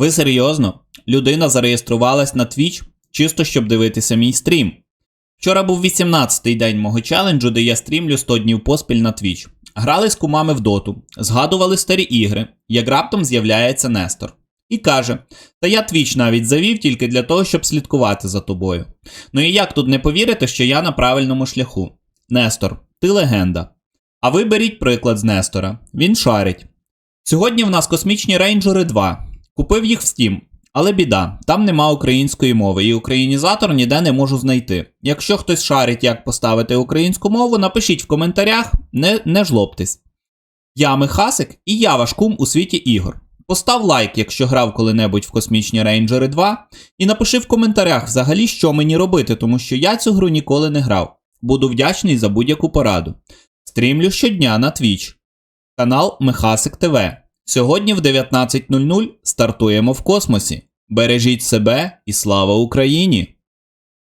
Ви серйозно? Людина зареєструвалась на Twitch чисто щоб дивитися мій стрім. Вчора був 18-й день мого челенджу, де я стрімлю 100 днів поспіль на Twitch. Грали з кумами в доту, згадували старі ігри, як раптом з'являється Нестор. І каже: Та я Twitch навіть завів тільки для того, щоб слідкувати за тобою. Ну і як тут не повірити, що я на правильному шляху? Нестор, ти легенда. А ви беріть приклад з Нестора. Він шарить. Сьогодні в нас космічні рейнджери 2. Купив їх в Steam. Але біда, там нема української мови, і українізатор ніде не можу знайти. Якщо хтось шарить, як поставити українську мову, напишіть в коментарях, не, не жлобтесь. Я Михасик і я ваш кум у світі ігор. Постав лайк, якщо грав коли-небудь в Космічні Рейнджери 2, і напиши в коментарях взагалі, що мені робити, тому що я цю гру ніколи не грав. Буду вдячний за будь-яку пораду. Стрімлю щодня на Twitch. Канал Михасик ТВ. Сьогодні в 19.00 стартуємо в космосі. Бережіть себе і слава Україні!